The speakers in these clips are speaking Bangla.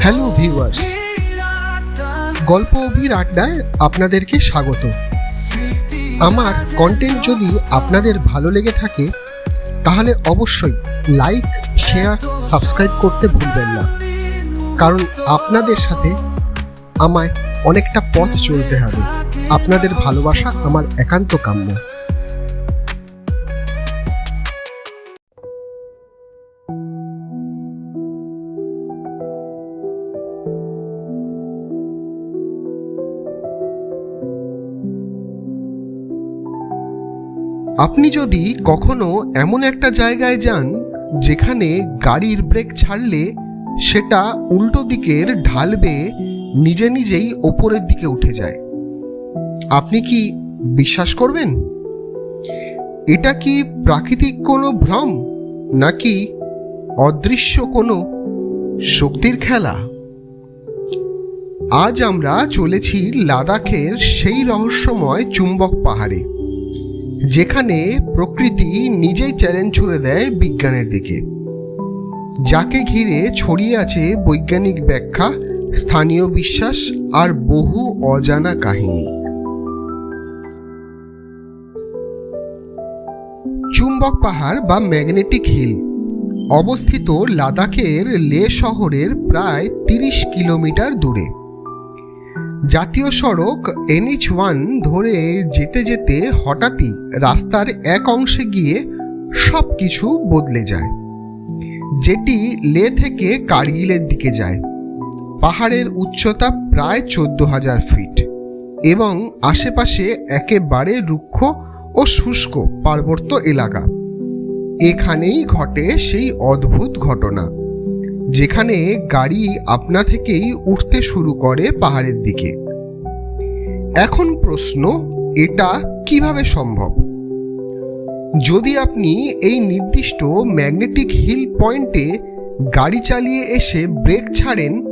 হ্যালো ভিউয়ার্স গল্প অভির আড্ডায় আপনাদেরকে স্বাগত। আমার কন্টেন্ট যদি আপনাদের ভালো লেগে থাকে, তাহলে অবশ্যই লাইক শেয়ার সাবস্ক্রাইব করতে ভুলবেন না। কারণ আপনাদের সাথে আমায় অনেকটা পথ চলতে হবে। আপনাদের ভালোবাসা আমার একান্ত কাম্য। আপনি যদি কখনো এমন একটা জায়গায় যান যেখানে গাড়ির ব্রেক ছাড়লে সেটা উল্টো দিকের ঢাল বেয়ে নিজে নিজেই ওপরের দিকে উঠে যায়। আপনি কি বিশ্বাস করবেন? এটা কি প্রাকৃতিক কোনো ভ্রম, নাকি অদৃশ্য কোনো শক্তির খেলা? আজ আমরা চলেছি লাদাখের সেই রহস্যময় চুম্বক পাহাড়ে। যেখানে প্রকৃতি নিজেই চ্যালেঞ্জ ছুড়ে দেয় বিজ্ঞানের দিকে। যাকে ঘিরে ছড়িয়ে আছে বৈজ্ঞানিক ব্যাখ্যা, স্থানীয় বিশ্বাস আর বহু অজানা কাহিনী। চুম্বক পাহাড় বা ম্যাগনেটিক হিল অবস্থিত লাদাখের লে শহরের প্রায় তিরিশ কিলোমিটার দূরে। জাতীয় সড়ক এনএইচ ওয়ান ধরে যেতে যেতে হঠাৎই রাস্তার এক অংশে গিয়ে সব কিছু বদলে যায়। যেটি লে থেকে কার্গিলের দিকে যায়। পাহাড়ের উচ্চতা প্রায় চোদ্দ হাজার ফিট এবং আশেপাশে একেবারে রুক্ষ ও শুষ্ক পার্বত্য এলাকা। এখানেই ঘটে সেই অদ্ভুত ঘটনা। যেখানে গাড়ি আপনা থেকেই উঠতে শুরু করে পাহাড়ের দিকে। এখন প্রশ্ন, এটা কীভাবে সম্ভব? যদি আপনি এই নির্দিষ্ট ম্যাগনেটিক হিল পয়েন্টে গাড়ি চালিয়ে এসে ব্রেক ছাড়েন,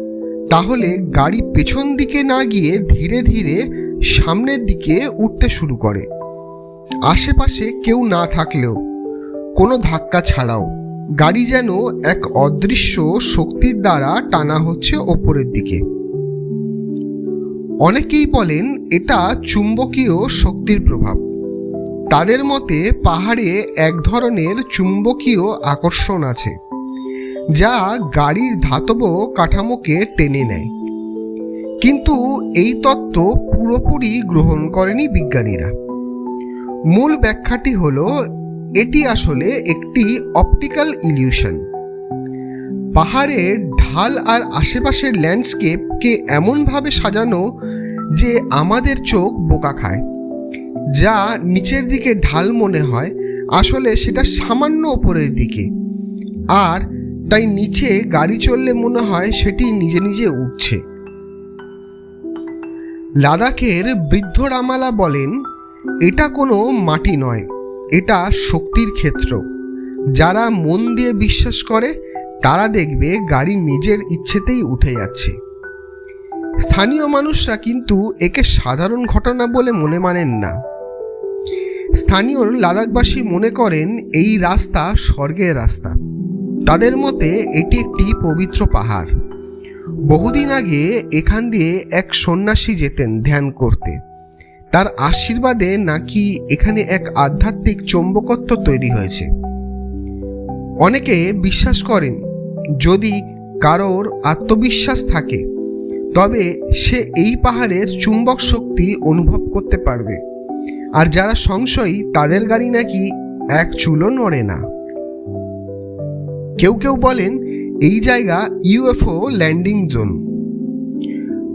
তাহলে গাড়ি পেছন দিকে না গিয়ে ধীরে ধীরে সামনের দিকে উঠতে শুরু করে। আশেপাশে কেউ না থাকলেও, কোনো ধাক্কা ছাড়াও। গাড়ি যেন এক অদৃশ্য শক্তির দ্বারা টানা হচ্ছে ওপরের দিকে। অনেকেই বলেন এটা চুম্বকীয় শক্তির প্রভাব। তাদের মতে পাহাড়ে এক ধরনের চুম্বকীয় আকর্ষণ আছে, যা গাড়ির ধাতব কাঠামোকে টেনে নেয়। কিন্তু এই তত্ত্ব পুরোপুরি গ্রহণ করেনি বিজ্ঞানীরা। মূল ব্যাখ্যাটি হলো এটি আসলে একটি অপটিক্যাল ইলিউশন পাহাড়ের ঢাল আর আশেপাশের ল্যান্ডস্কেপকে এমনভাবে সাজানো যে আমাদের চোখ বোকা খায়। যা নিচের দিকে ঢাল মনে হয়, আসলে সেটা সামান্য ওপরের দিকে। আর তাই নিচে গাড়ি চললে মনে হয় সেটি নিজে নিজে উঠছে। লাদাখের বৃদ্ধ রামালা বলেন, এটা কোনো মাটি নয়। এটা শক্তির ক্ষেত্র। যারা মন দিয়ে বিশ্বাস করে, তারা দেখবে গাড়ি নিজের ইচ্ছেতেই উঠে যাচ্ছে। স্থানীয় মানুষরা কিন্তু একে সাধারণ ঘটনা বলে মনে মানেন না। স্থানীয় লাদাখবাসী মনে করেন, এই রাস্তা স্বর্গের রাস্তা। তাদের মতে, এটি একটি পবিত্র পাহাড়। বহুদিন আগে এখান দিয়ে এক সন্ন্যাসী যেতেন ধ্যান করতে। তার আশীর্বাদে নাকি এখানে এক আধ্যাত্মিক চৌম্বকত্ব তৈরি হয়েছে। অনেকে বিশ্বাস করেন, যদি কারোর আত্মবিশ্বাস থাকে, তবে সে এই পাহাড়ের চুম্বক শক্তি অনুভব করতে পারবে। আর যারা সংশয়ী, তাদের গাড়ি নাকি এক চুলো নড়ে না। কেউ কেউ বলেন, এই জায়গা ইউএফও ল্যান্ডিং জোন।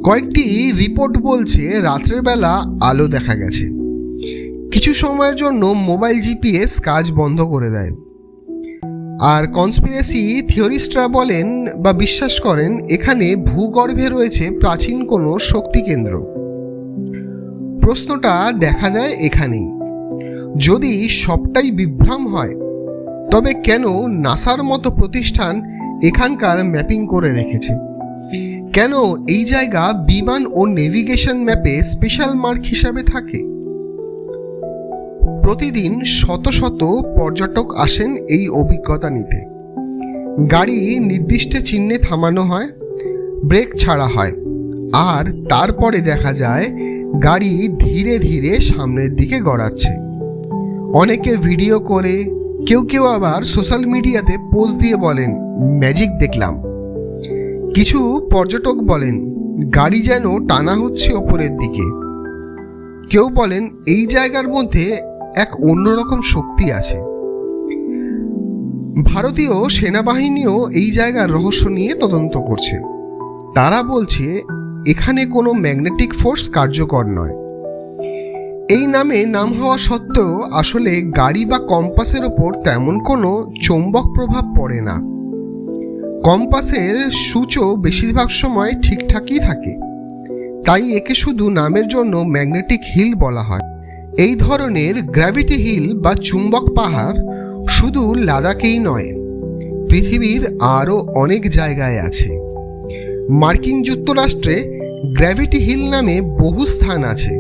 কয়েকটি রিপোর্ট বলছে রাত্রের বেলা আলো দেখা গেছে। কিছু সময়ের জন্য মোবাইল জিপিএস কাজ বন্ধ করে দেয়। আর কনস্পিরেসি থিওরিস্টরা বলেন বা বিশ্বাস করেন, এখানে ভূগর্ভে রয়েছে প্রাচীন কোনো শক্তি কেন্দ্র। প্রশ্নটা দেখা দেয় এখানেই। যদি সবটাই বিভ্রম হয়, তবে কেন নাসার মতো প্রতিষ্ঠান এখানকার ম্যাপিং করে রেখেছে? কেন এই জায়গা বিমান ও নেভিগেশন ম্যাপে স্পেশাল মার্ক হিসাবে থাকে? প্রতিদিন শত শত পর্যটক আসেন এই অভিজ্ঞতা নিতে। গাড়ি নির্দিষ্ট চিহ্নে থামানো হয়, ব্রেক ছাড়া হয়, আর তারপরে দেখা যায় গাড়ি ধীরে ধীরে সামনের দিকে গড়াচ্ছে। অনেকে ভিডিও করে, কেউ কেউ আবার সোশ্যাল মিডিয়াতে পোস্ট দিয়ে বলেন, ম্যাজিক দেখলাম। কিছু পর্যটক বলেন, গাড়ি যেন টানা হচ্ছে ওপরের দিকে। কেউ বলেন, এই জায়গার মধ্যে এক অন্যরকম শক্তি আছে। ভারতীয় সেনাবাহিনীও এই জায়গার রহস্য নিয়ে তদন্ত করছে। তারা বলছে, এখানে কোনো ম্যাগনেটিক ফোর্স কার্যকর নয়। এই নামে নাম হওয়া সত্ত্বেও আসলে গাড়ি বা কম্পাসের ওপর তেমন কোনো চৌম্বক প্রভাব পড়ে না। কম্পাসের সূচও বেশিরভাগ সময় ঠিকঠাকই থাকে। তাই একে শুধু নামের জন্য ম্যাগনেটিক হিল বলা হয়। এই ধরনের গ্র্যাভিটি হিল বা চুম্বক পাহাড় শুধু লাদাখেই নয়, পৃথিবীর আরও অনেক জায়গায় আছে। মার্কিন যুক্তরাষ্ট্রে গ্র্যাভিটি হিল নামে বহু স্থান আছে।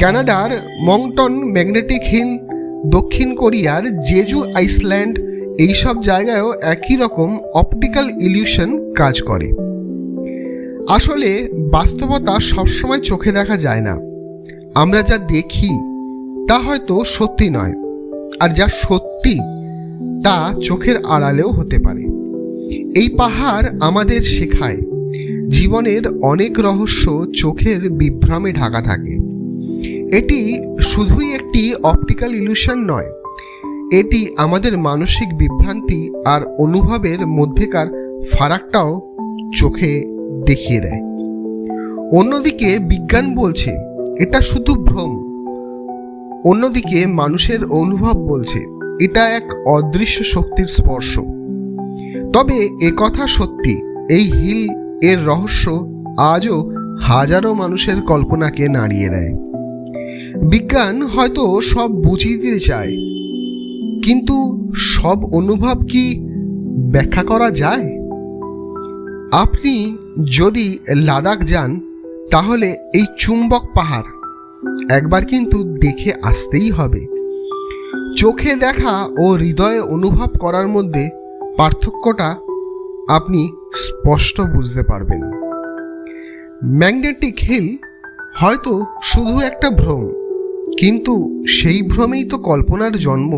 কানাডার মংটন ম্যাগনেটিক হিল, দক্ষিণ কোরিয়ার জেজু আইসল্যান্ড এইসব জায়গায়ও একই রকম অপটিক্যাল ইলিউশন কাজ করে। আসলে বাস্তবতা সবসময় চোখে দেখা যায় না। আমরা যা দেখি, তা হয়তো সত্যি নয়, আর যা সত্যি, তা চোখের আড়ালেও হতে পারে। এই পাহাড় আমাদের শেখায়, জীবনের অনেক রহস্য চোখের বিভ্রমে ঢাকা থাকে। এটি শুধুই একটি অপটিক্যাল ইলিউশন নয় এটি আমাদের মানসিক বিভ্রান্তি আর অনুভবের মধ্যেকার ফারাকটাও চোখে দেখিয়ে দেয়। অন্যদিকে বিজ্ঞান বলছে, এটা শুধু ভ্রম। অন্যদিকে মানুষের অনুভব বলছে, এটা এক অদৃশ্য শক্তির স্পর্শ। তবে কথা সত্যি, এই হিল এর রহস্য আজও হাজারো মানুষের কল্পনাকে নাড়িয়ে দেয়। বিজ্ঞান হয়তো সব বুঝিয়ে দিতে চায় কিন্তু সব অনুভব কি ব্যাখ্যা করা যায়? আপনি যদি লাদাখ যান, তাহলে এই চুম্বক পাহাড় একবার কিন্তু দেখে আসতেই হবে। চোখে দেখা ও হৃদয়ে অনুভব করার মধ্যে পার্থক্যটা আপনি স্পষ্ট বুঝতে পারবেন। ম্যাগনেটিক হিল হয়তো শুধু একটা ভ্রম, কিন্তু সেই ভ্রমেই তো কল্পনার জন্ম।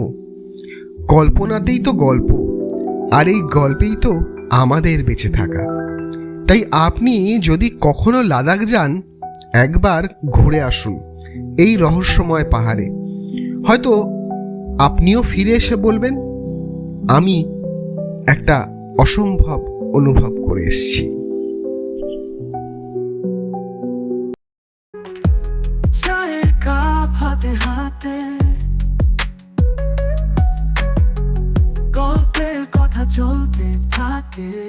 কল্পনাতেই তো গল্প, আর এই গল্পেই তো আমাদের বেঁচে থাকা। তাই আপনি যদি কখনো লাদাখ যান, একবার ঘুরে আসুন এই রহস্যময় পাহাড়ে। হয়তো আপনিও ফিরে এসে বলবেন, আমি একটা অসম্ভব অনুভব করে এসেছি। হাতে থাকে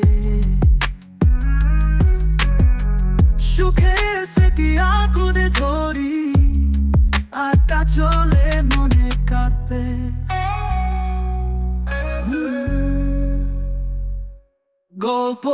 সুখের স্মৃতি আগুনে ধরি আড্ডা চলে মনে কাঁপে। গল্প